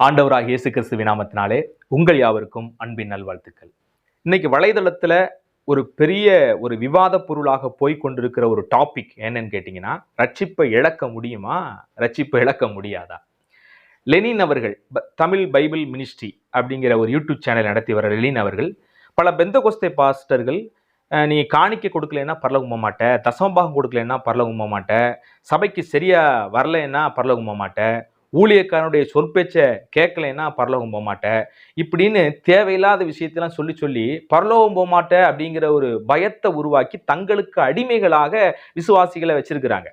ஆண்டவராக இயேசு கிறிஸ்து வினாமத்தினாலே உங்கள் யாவருக்கும் அன்பின் நல்வாழ்த்துக்கள். இன்னைக்கு வலைதளத்தில் ஒரு பெரிய ஒரு விவாத பொருளாக போய் கொண்டிருக்கிற ஒரு டாபிக் என்னன்னு கேட்டிங்கன்னா ரட்சிப்பை இழக்க முடியுமா? ரட்சிப்பை இழக்க முடியாதா? லெனின் அவர்கள் ப- தமிழ் பைபிள் மினிஸ்ட்ரி அப்படிங்கிற ஒரு யூடியூப் சேனல் நடத்தி வர லெனின் அவர்கள் பல பெந்தகோஸ்தே பாஸ்டர்கள் நீ காணிக்க கொடுக்கலன்னா பரலோகம் போக மாட்ட தசமபாகம் கொடுக்கலன்னா பரலோகம் போக மாட்டேன் சபைக்கு சரியாக வரலைன்னா பரலோகம் போக மாட்டேன் ஊழியக்காரனுடைய சொற்பேச்சை கேட்கலைன்னா பரலோகம் போக மாட்டேன் இப்படின்னு தேவையில்லாத விஷயத்தெல்லாம் சொல்லி சொல்லி பரலோகம் போக மாட்டேன் அப்படிங்கிற ஒரு பயத்தை உருவாக்கி தங்களுக்கு அடிமைகளாக விசுவாசிகளை வச்சிருக்கிறாங்க.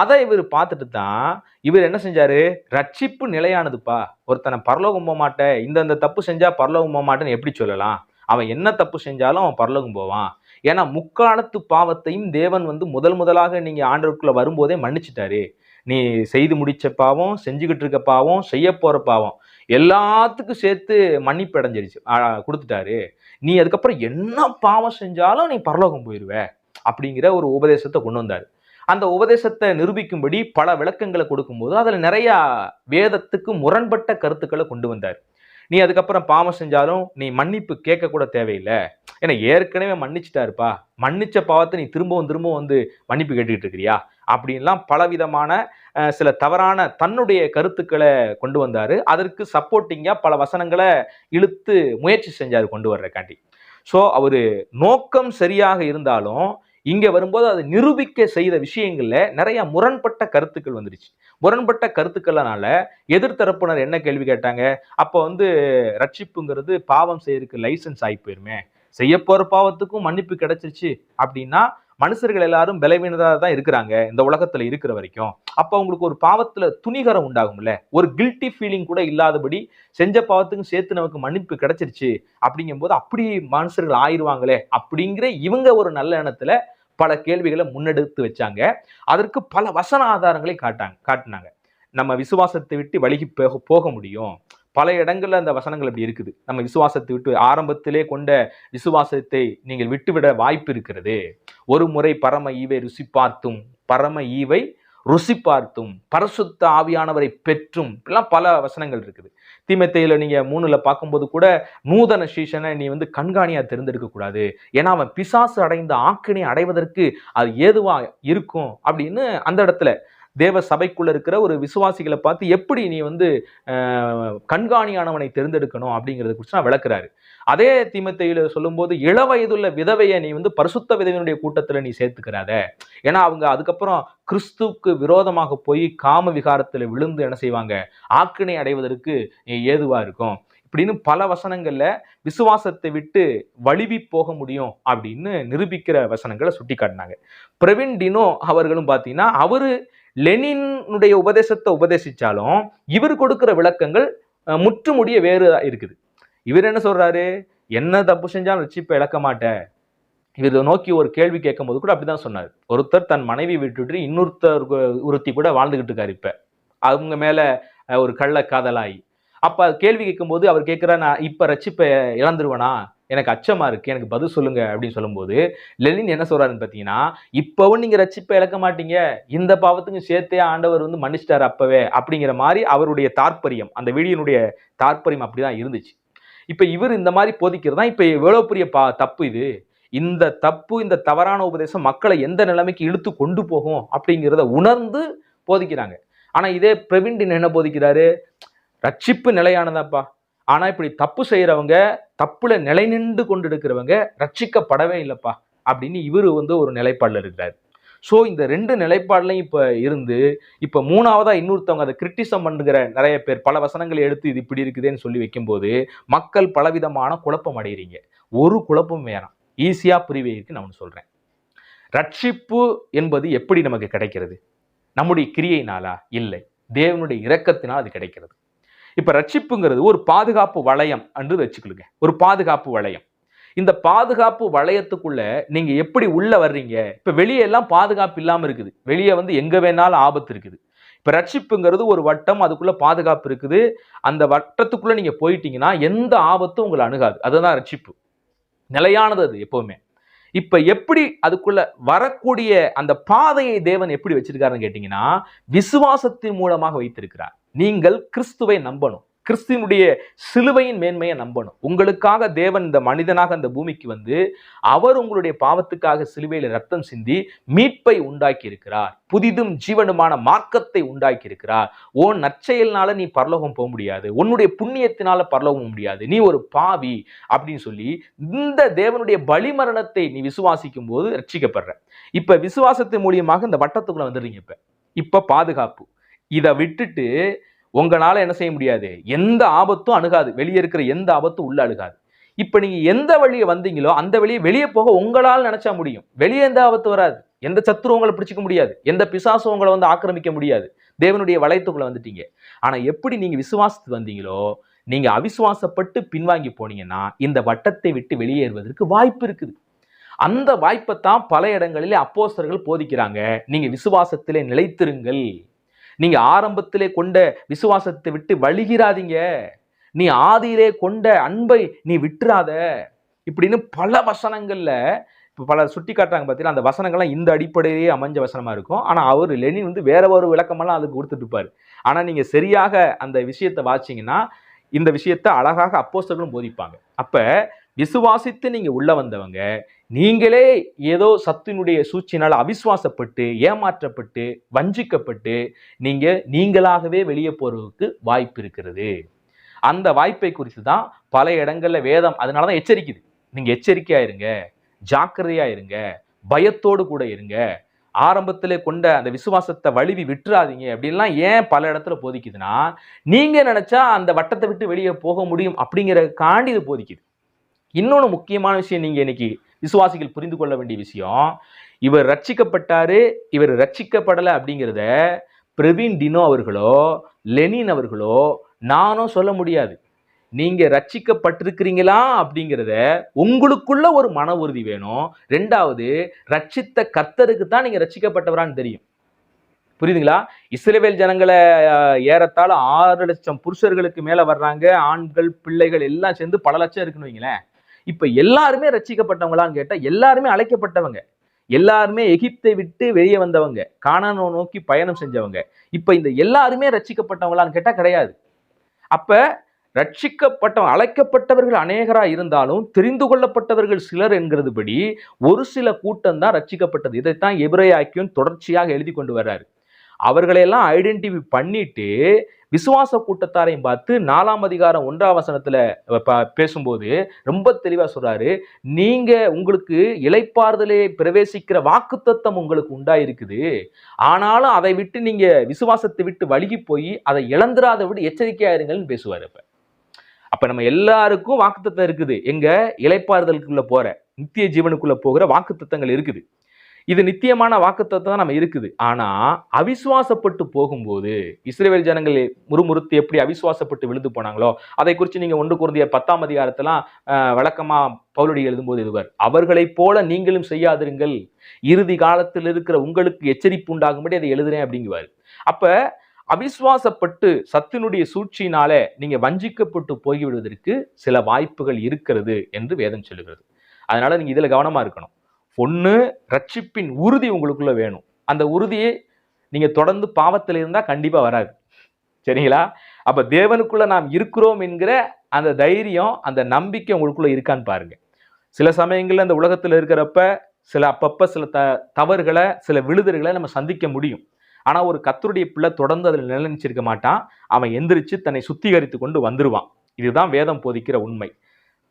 அதை இவர் பார்த்துட்டு தான் இவர் என்ன செஞ்சாரு? ரட்சிப்பு நிலையானதுப்பா. ஒருத்தனை பரலோகம் போக மாட்டேன் இந்தந்த தப்பு செஞ்சா பரலோகம் போக மாட்டேன்னு எப்படி சொல்லலாம்? அவன் என்ன தப்பு செஞ்சாலும் அவன் பரலோகம் போவான். ஏன்னா முக்காலத்து பாவத்தையும் தேவன் வந்து முதல் முதலாக நீங்க ஆண்டவருக்குள்ள வரும்போதே மன்னிச்சிட்டாரு. நீ செய்து முடிச்ச பாவம் செஞ்சுக்கிட்டு இருக்க பாவம் செய்ய போற பாவம் எல்லாத்துக்கும் சேர்த்து மன்னிப்பு அடைஞ்சிருச்சு. கொடுத்துட்டாரு. நீ அதுக்கப்புறம் என்ன பாவம் செஞ்சாலும் நீ பரலோகம் போயிடுவ அப்படிங்கிற ஒரு உபதேசத்தை கொண்டு வந்தார். அந்த உபதேசத்தை நிரூபிக்கும்படி பல விளக்கங்களை கொடுக்கும்போது அதில் நிறைய வேதத்துக்கு முரண்பட்ட கருத்துக்களை கொண்டு வந்தார். நீ அதுக்கப்புறம் பாவம் செஞ்சாலும் நீ மன்னிப்பு கேட்க கூட தேவையில்லை. ஏன்னா ஏற்கனவே மன்னிச்சிட்டாருப்பா. மன்னிச்ச பாவத்தை நீ திரும்பவும் திரும்பவும் வந்து மன்னிப்பு கேட்டுக்கிட்டு இருக்கிறியா? அப்படின்லாம் பலவிதமான சில தவறான தன்னுடைய கருத்துக்களை கொண்டு வந்தார். அதற்கு சப்போர்ட்டிங்காக பல வசனங்களை இழுத்து முயற்சி செஞ்சார் கொண்டு வர்றக்காண்டி ஸோ அவர் நோக்கம் சரியாக இருந்தாலும் இங்கே வரும்போது அதை நிரூபிக்க செய்த விஷயங்களில் நிறைய முரண்பட்ட கருத்துக்கள் வந்துருச்சு. முரண்பட்ட கருத்துக்கள்னால எதிர்த்தரப்பினர் என்ன கேள்வி கேட்டாங்க? அப்போ வந்து ரட்சிப்புங்கிறது பாவம் செய்யறதுக்கு லைசன்ஸ் ஆகி போயிருமே. செய்ய போகிற பாவத்துக்கும் மன்னிப்பு கிடைச்சிருச்சு அப்படின்னா மனுஷர்கள் எல்லாரும் பலவீனதாக தான் இருக்கிறாங்க இந்த உலகத்துல இருக்கிற வரைக்கும். அப்போ அவங்களுக்கு ஒரு பாவத்துல துணிகரம் உண்டாகும்ல? ஒரு கில்ட்டி ஃபீலிங் கூட இல்லாதபடி செஞ்ச பாவத்துக்கும் சேர்த்து நமக்கு மன்னிப்பு கிடைச்சிருச்சு அப்படிங்கும்போது அப்படி மனுஷர்கள் ஆயிடுவாங்களே அப்படிங்கிற இவங்க ஒரு நல்ல எண்ணத்துல பல கேள்விகளை முன்னெடுத்து வச்சாங்க. அதற்கு பல வசன ஆதாரங்களை காட்டாங்க காட்டினாங்க. நம்ம விசுவாசத்தை விட்டு வழிகி போக போக முடியும். பல இடங்களில் அந்த வசனங்கள் அப்படி இருக்குது. நம்ம விசுவாசத்தை விட்டு ஆரம்பத்திலே கொண்ட விசுவாசத்தை நீங்கள் விட்டுவிட வாய்ப்பு இருக்கிறது. ஒரு முறை பரம ஈவை ருசி பார்த்தும் பரம ஈவை ருசி பார்த்தும் பரசுத்த ஆவியானவரை பெற்றும் இப்படிலாம் பல வசனங்கள் இருக்குது. தீமத்தையில் நீங்கள் மூணுல பார்க்கும்போது கூட நூதன சீசனை நீ வந்து கண்காணியாக தெரிந்தெடுக்க கூடாது. ஏன்னா அவன் பிசாசு அடைந்த ஆக்கினை அடைவதற்கு அது ஏதுவாக இருக்கும் அப்படின்னு அந்த இடத்துல தேவ சபைக்குள்ள இருக்கிற ஒரு விசுவாசிகளை பார்த்து எப்படி நீ வந்து கண்காணியானவனை தேர்ந்தெடுக்கணும் அப்படிங்கிறத குறித்து நான் விளக்குறாரு. அதே தீமத்தையில சொல்லும்போது இளவயதுள்ள விதவையை நீ வந்து பரிசுத்த விதவையினுடைய கூட்டத்தில் நீ சேர்த்துக்கிறாத. ஏன்னா அவங்க அதுக்கப்புறம் கிறிஸ்துவுக்கு விரோதமாக போய் காம விகாரத்தில் விழுந்து என்ன செய்வாங்க? ஆக்கினை அடைவதற்கு ஏதுவாக இருக்கும். இப்படின்னு பல வசனங்களில் விசுவாசத்தை விட்டு வழுவி போக முடியும் அப்படின்னு நிரூபிக்கிற வசனங்களை சுட்டி காட்டினாங்க. பிரவீன் டினோ அவர்களும் பார்த்தீங்கன்னா அவர் லெனினுடைய உபதேசத்தை உபதேசித்தாலும் இவர் கொடுக்குற விளக்கங்கள் முற்றுமுடிய வேறு இருக்குது. இவர் என்ன சொல்கிறாரு என்ன தப்பு செஞ்சாலும் ரட்சிப்பை இழக்க மாட்டேன். இவர் நோக்கி ஒரு கேள்வி கேட்கும் போது கூட அப்படிதான் சொன்னார். ஒருத்தர் தன் மனைவி விட்டுட்டு இன்னொருத்தர் ஒருத்தி கூட வாழ்ந்துகிட்டு இருக்காரு இப்ப. அவங்க மேல ஒரு கள்ள காதலாயி. அப்போ அது கேள்வி கேட்கும்போது அவர் கேட்குறா நான் இப்போ ரட்சிப்பை இழந்துருவேனா? எனக்கு அச்சமா இருக்கு எனக்கு பதில் சொல்லுங்க அப்படின்னு சொல்லும்போது லெனின் என்ன சொல்றாருன்னு பார்த்தீங்கன்னா இப்போவும் நீங்க ரட்சிப்பை இழக்க மாட்டீங்க. இந்த பாவத்துக்கும் சேர்த்தே ஆண்டவர் வந்து மன்னிச்சிட்டார் அப்பவே அப்படிங்கிற மாதிரி அவருடைய தாற்பயம் அந்த வீடியனுடைய தாற்பயம் அப்படிதான் இருந்துச்சு. இப்போ இவர் இந்த மாதிரி போதிக்கிறது தான் இப்போ எவ்வளோ பெரிய பா தப்பு இது. இந்த தப்பு இந்த தவறான உபதேசம் மக்களை எந்த நிலைமைக்கு இழுத்து கொண்டு போகும் அப்படிங்கிறத உணர்ந்து போதிக்கிறாங்க. ஆனால் இதே பிரவீன் என்ன போதிக்கிறாரு? ரட்சிப்பு நிலையானதாப்பா. ஆனா இப்படி தப்பு செய்யறவங்க தப்புல நிலை நின்று கொண்டு இருக்கிறவங்க ரட்சிக்கப்படவே இல்லைப்பா அப்படின்னு இவர் வந்து ஒரு நிலைப்பாடில் இருக்கிறார். ஸோ இந்த ரெண்டு நிலைப்பாடுலையும் இப்போ இருந்து இப்போ மூணாவதா இன்னொருத்தவங்க அதை கிரிட்டிசம் பண்ணுகிற நிறைய பேர் பல வசனங்களை எடுத்து இது இப்படி இருக்குதுன்னு சொல்லி வைக்கும்போது மக்கள் பலவிதமான குழப்பம் அடைகிறீங்க ஒரு குழப்பம் வேணாம். ஈஸியாக புரிவதற்கு நான் ஒன்று சொல்கிறேன் ரட்சிப்பு என்பது எப்படி நமக்கு கிடைக்கிறது? நம்முடைய கிரியைனாலா இல்லை. தேவனுடைய இரக்கத்தினால் அது கிடைக்கிறது. இப்போ ரட்சிப்புங்கிறது ஒரு பாதுகாப்பு வளையம் என்று வச்சுக்கலுங்க ஒரு பாதுகாப்பு வளையம். இந்த பாதுகாப்பு வளையத்துக்குள்ள நீங்க எப்படி உள்ள வர்றீங்க? இப்ப வெளியே எல்லாம் பாதுகாப்பு இல்லாம இருக்குது. வெளியே வந்து எங்க வேணாலும் ஆபத்து இருக்குது. இப்ப ரட்சிப்புங்கிறது ஒரு வட்டம் அதுக்குள்ள பாதுகாப்பு இருக்குது. அந்த வட்டத்துக்குள்ள நீங்க போயிட்டீங்கன்னா எந்த ஆபத்தும் உங்களை அணுகாது. அதுதான் ரட்சிப்பு. நிலையானது அது எப்பவுமே. இப்ப எப்படி அதுக்குள்ள வரக்கூடிய அந்த பாதையை தேவன் எப்படி வச்சிருக்காருன்னு கேட்டீங்கன்னா விசுவாசத்தின் மூலமாக வைத்திருக்கிறார். நீங்கள் கிறிஸ்துவை நம்பணும். கிறிஸ்துவனுடைய சிலுவையின் மேன்மையை நம்பணும். உங்களுக்காக தேவன் இந்த மனிதனாக அந்த பூமிக்கு வந்து அவர் உங்களுடைய பாவத்துக்காக சிலுவையில் ரத்தம் சிந்தி மீட்பை உண்டாக்கி இருக்கிறார் புதிதும் ஜீவனுமான மார்க்கத்தை உண்டாக்கி இருக்கிறார் ஓ நற்செயல்னால நீ பரலோகம் போக முடியாது. உன்னுடைய புண்ணியத்தினால பரலோகம் முடியாது. நீ ஒரு பாவி அப்படின்னு சொல்லி இந்த தேவனுடைய பலிமரணத்தை நீ விசுவாசிக்கும் போது ரட்சிக்கப்படுற. இப்ப விசுவாசத்தின் மூலியமாக இந்த வட்டத்துக்குள்ள வந்துடுறீங்க இப்ப. இப்ப பாதுகாப்பு. இதை விட்டுட்டு உங்களால் என்ன செய்ய முடியாது? எந்த ஆபத்தும் அணுகாது. வெளியே இருக்கிற எந்த ஆபத்தும் உள்ள அணுகாது. இப்போ நீங்கள் எந்த வழியை வந்தீங்களோ அந்த வழியை வெளியே போக உங்களால் நினச்சா முடியும். வெளியே எந்த ஆபத்து வராது. எந்த சத்துரு உங்களை பிடிச்சிக்க முடியாது. எந்த பிசாசும் உங்களை வந்து ஆக்கிரமிக்க முடியாது. தேவனுடைய வளையத்துக்குள்ள வந்துட்டீங்க. ஆனால் எப்படி நீங்கள் விசுவாசத்து வந்தீங்களோ நீங்கள் அவிசுவாசப்பட்டு பின்வாங்கி போனீங்கன்னா இந்த வட்டத்தை விட்டு வெளியேறுவதற்கு வாய்ப்பு இருக்குது. அந்த வாய்ப்பை தான் பல இடங்களிலே அப்போஸ்தர்கள் போதிக்கிறாங்க. நீங்கள் விசுவாசத்திலே நிலைத்திருங்கள். நீங்க ஆரம்பத்திலே கொண்ட விசுவாசத்தை விட்டு வழிகிறாதீங்க. நீ ஆதியிலே கொண்ட அன்பை நீ விட்டுறாத. இப்படின்னு பல வசனங்கள்ல இப்போ பல சுட்டி காட்டுறாங்க பார்த்தீங்கன்னா அந்த வசனங்கள்லாம் இந்த அடிப்படையிலேயே அமைஞ்ச வசனமாக இருக்கும். ஆனால் அவர் லெனின் வந்து வேற ஒரு விளக்கமெல்லாம் அதுக்கு கொடுத்துட்டு ஆனால் நீங்கள் சரியாக அந்த விஷயத்தை வாச்சிங்கன்னா இந்த விஷயத்தை அழகாக அப்போஸ்தர்களும் போதிப்பாங்க. அப்போ விசுவாசித்து நீங்கள் உள்ள வந்தவங்க நீங்களே ஏதோ சத்தினுடைய சூழ்ச்சினால் அவிஸ்வாசப்பட்டு ஏமாற்றப்பட்டு வஞ்சிக்கப்பட்டு நீங்கள் நீங்களாகவே வெளியே போகிறதுக்கு வாய்ப்பு இருக்கிறது. அந்த வாய்ப்பை குறித்து தான் பல இடங்களில் வேதம் அதனால தான் எச்சரிக்குது. நீங்கள் எச்சரிக்கையாக இருங்க ஜாக்கிரதையாக இருங்க பயத்தோடு கூட இருங்க. ஆரம்பத்திலே கொண்ட அந்த விசுவாசத்தை வழுவி விட்டுறாதீங்க அப்படின்லாம் ஏன் பல இடத்துல போதிக்குதுன்னா நீங்கள் நினச்சா அந்த வட்டத்தை விட்டு வெளியே போக முடியும் அப்படிங்கிறதுக்காண்டி இது போதிக்குது. இன்னொன்று முக்கியமான விஷயம் நீங்கள் இன்னைக்கு விசுவாசிகள் புரிந்து கொள்ள வேண்டிய விஷயம். இவர் ரட்சிக்கப்பட்டாரு இவர் ரட்சிக்கப்படலை அப்படிங்கிறத பிரவீன் டினோ அவர்களோ லெனின் அவர்களோ நானும் சொல்ல முடியாது. நீங்க ரட்சிக்கப்பட்டிருக்கிறீங்களா அப்படிங்கிறத உங்களுக்குள்ள ஒரு மன உறுதி வேணும். ரெண்டாவது ரட்சித்த கர்த்தருக்கு தான் நீங்க ரட்சிக்கப்பட்டவரான்னு தெரியும். புரியுதுங்களா? இஸ்ரேவேல் ஜனங்களை ஏறத்தாழ ஆறு லட்சம் புருஷர்களுக்கு மேல வர்றாங்க. ஆண்கள் பிள்ளைகள் எல்லாம் சேர்ந்து பல லட்சம் இருக்குன்னு வைங்களேன். இப்போ எல்லாருமே ரட்சிக்கப்பட்டவங்களான்னு கேட்டால் எல்லாருமே அழைக்கப்பட்டவங்க. எல்லாருமே எகிப்தை விட்டு வெளியே வந்தவங்க கானானை நோக்கி பயணம் செஞ்சவங்க. இப்போ இந்த எல்லாருமே ரட்சிக்கப்பட்டவங்களான்னு கேட்டால் கிடையாது. அப்போ ரட்சிக்கப்பட்டவங்க அழைக்கப்பட்டவர்கள் அநேகராக இருந்தாலும் தெரிந்து கொள்ளப்பட்டவர்கள் சிலர் என்கிறதுபடி ஒரு சில கூட்டம் தான் ரட்சிக்கப்பட்டது. இதைத்தான் எபிரேயாக்கியும் தொடர்ச்சியாக எழுதி கொண்டு வர்றாரு. அவர்களையெல்லாம் ஐடென்டிஃபை பண்ணிட்டு விசுவாச கூட்டத்தாரையும் பார்த்து நாலாம் அதிகாரம் ஒன்றாம் வசனத்தில் பேசும்போது ரொம்ப தெளிவாக சொல்கிறாரு நீங்கள் உங்களுக்கு இலைப்பாறுதலே பிரவேசிக்கிற வாக்குத்தத்தம் உங்களுக்கு உண்டாயிருக்குது. ஆனாலும் அதை விட்டு நீங்கள் விசுவாசத்தை விட்டு வழுகி போய் அதை இழந்துராத விட எச்சரிக்கையா இருங்கள்னு பேசுவார் இப்போ அப்போ நம்ம எல்லாருக்கும் வாக்குத்தத்தம் இருக்குது. எங்கள் இலைப்பாறுதலுக்குள்ளே போகிற நித்திய ஜீவனுக்குள்ளே போகிற வாக்குத்தத்தங்கள் இருக்குது. இது நித்தியமான வாக்குத்தத்தம் நம்ம இருக்குது. ஆனால் அவிசுவாசப்பட்டு போகும்போது இஸ்ரேல் ஜனங்கள் முறுமுறுத்து எப்படி அவிசுவாசப்பட்டு விழுந்து போனாங்களோ அதை குறித்து நீங்கள் ஒன்று குருந்திய பத்தாம் அதிகாரத்தெல்லாம் வழக்கமாக பவுலடி எழுதும்போது இதுவர் அவர்களைப் போல நீங்களும் செய்யாதிருங்கள். இறுதி காலத்தில் இருக்கிற உங்களுக்கு எச்சரிப்பு உண்டாகும்படி அதை எழுதுறேன் அப்படிங்குவார். அப்போ அவிசுவாசப்பட்டு சத்தினுடைய சூழ்ச்சியினால நீங்க வஞ்சிக்கப்பட்டு போய்விடுவதற்கு சில வாய்ப்புகள் இருக்கிறது என்று வேதம் சொல்லுகிறது. அதனால நீங்க இதுல கவனமா இருக்கணும். ஒன்று ரட்சிப்பின் உறுதி உங்களுக்குள்ள வேணும். அந்த உறுதியை நீங்கள் தொடர்ந்து பாவத்தில் இருந்தால் கண்டிப்பாக வராது. சரிங்களா? அப்போ தேவனுக்குள்ள நாம் இருக்கிறோம் என்கிற அந்த தைரியம் அந்த நம்பிக்கை உங்களுக்குள்ள இருக்கான்னு பாருங்க. சில சமயங்களில் அந்த உலகத்தில் இருக்கிறப்ப சில அப்பப்போ சில த தவறுகளை சில விழுதல்களை நம்ம சந்திக்க முடியும். ஆனால் ஒரு கத்தருடைய பிள்ளை தொடர்ந்து அதில் நிலைநிச்சிருக்க மாட்டான். அவன் எந்திரிச்சு தன்னை சுத்திகரித்து கொண்டு வந்துடுவான் இதுதான் வேதம் போதிக்கிற உண்மை.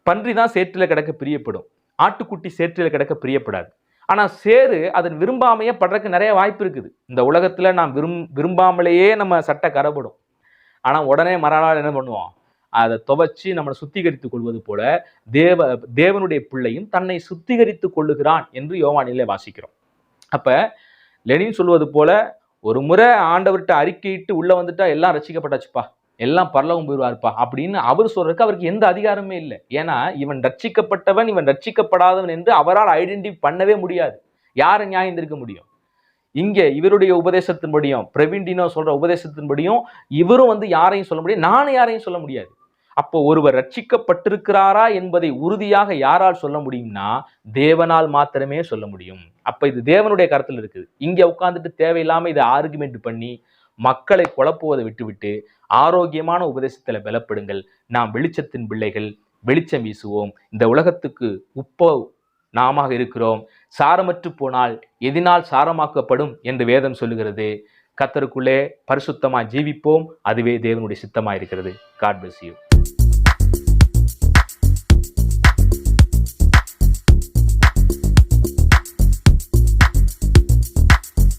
பன்றி தான் சேற்றில கிடக்க பிரியப்படும். ஆட்டுக்குட்டி சேற்றில் கிடக்க பிரியப்படாது. ஆனால் சேரு அதன் விரும்பாமையே படுறதுக்கு நிறைய வாய்ப்பு இருக்குது. இந்த உலகத்தில் நாம் விரும் விரும்பாமலேயே நம்ம சட்டை கரப்படும் ஆனால் உடனே மறுநாள் என்ன பண்ணுவோம்? அதை துவச்சி நம்மளை சுத்திகரித்துக் கொள்வது போல தேவ தேவனுடைய பிள்ளையும் தன்னை சுத்திகரித்துக் கொள்ளுகிறான் என்று யோவானிலே வாசிக்கிறோம். அப்போ லெனின் சொல்வது போல ஒரு முறை ஆண்டவர்கிட்ட அறிக்கையிட்டு உள்ளே வந்துட்டா எல்லாம் ரசிக்கப்பட்டாச்சுப்பா. எல்லாம் பரலோகம் போயிடுவார்ப்பா அப்படின்னு அவர் சொல்றதுக்கு அவருக்கு எந்த அதிகாரமே இல்லை. ஏன்னா இவன் ரட்சிக்கப்பட்டவன் இவன் ரட்சிக்கப்படாதவன் என்று அவரால் ஐடென்டிஃபை பண்ணவே முடியாது. யாரை நியாயம் இருக்க முடியும்? இங்கே இவருடைய உபதேசத்தின்படியும் பிரவீன் சொல்ற உபதேசத்தின்படியும் இவரும் வந்து யாரையும் சொல்ல முடியாது. நானும் யாரையும் சொல்ல முடியாது. அப்போ ஒருவர் ரட்சிக்கப்பட்டிருக்கிறாரா என்பதை உறுதியாக யாரால் சொல்ல முடியும்னா தேவனால் மாத்திரமே சொல்ல முடியும். அப்ப இது தேவனுடைய கருத்தில் இருக்குது. இங்க உட்காந்துட்டு தேவையில்லாம இதை ஆர்குமெண்ட் பண்ணி மக்களை குழப்புவதை விட்டுவிட்டு ஆரோக்கியமான உபதேசத்தில் பலப்படுங்கள். நாம் வெளிச்சத்தின் பிள்ளைகள் வெளிச்சம் வீசுவோம். இந்த உலகத்துக்கு உப்போ நாம இருக்கிறோம். சாரமற்று போனால் எதினால் சாரமாக்கப்படும் என்று வேதம் சொல்லுகிறது. கத்தருக்குள்ளே பரிசுத்தமாக ஜீவிப்போம். அதுவே தேவனுடைய சித்தமாக இருக்கிறது காட் பிளஸ் யூ